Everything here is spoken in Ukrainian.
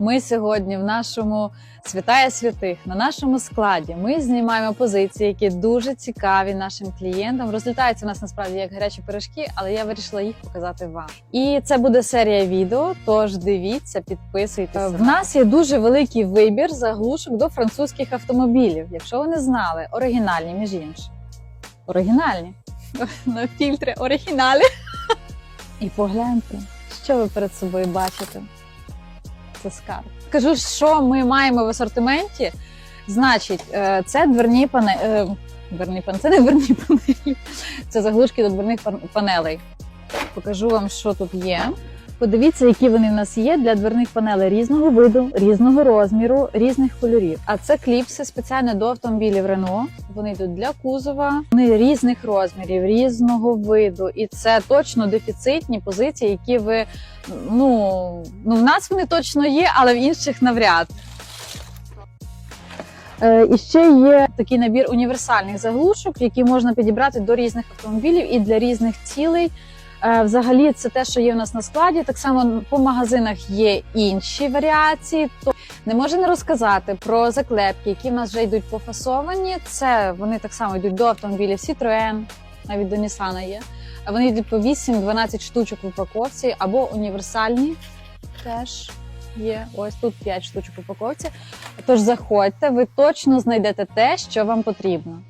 Ми сьогодні в нашому святая святих на нашому складі. Ми знімаємо позиції, які дуже цікаві нашим клієнтам. Розлітаються у нас насправді як гарячі пиріжки, але я вирішила їх показати вам. І це буде серія відео. Тож дивіться, підписуйтесь. В нас є дуже великий вибір заглушок до французьких автомобілів. Якщо ви не знали, оригінальні між іншим. Оригінальні на фільтри оригіналі. І погляньте, що ви перед собою бачите. Це скарб. Кажу, що ми маємо в асортименті. Значить, е, це дверні панелі. Дверні панелі. Це не дверні панелі. Це заглушки до дверних панелей. Покажу вам, що тут є. Подивіться, які вони в нас є для дверних панелей різного виду, різного розміру, різних кольорів. А це кліпси спеціально до автомобілів Рено. Вони йдуть для кузова, вони різних розмірів, різного виду. І це точно дефіцитні позиції, які ви ну, ну в нас вони точно є, але в інших навряд. Е, І ще є такий набір універсальних заглушок, які можна підібрати до різних автомобілів і для різних цілей. Е, Взагалі, це те, що є у нас на складі. Так само по магазинах є інші варіації. То не можу не розказати про заклепки, які в нас вже йдуть пофасовані. Це вони так само йдуть до автомобілів Citroën, навіть до Nissan є. Вони йдуть по 8-12 штучок в упаковці або універсальні теж є. Ось тут 5 штучок упаковці. Тож заходьте, ви точно знайдете те, що вам потрібно.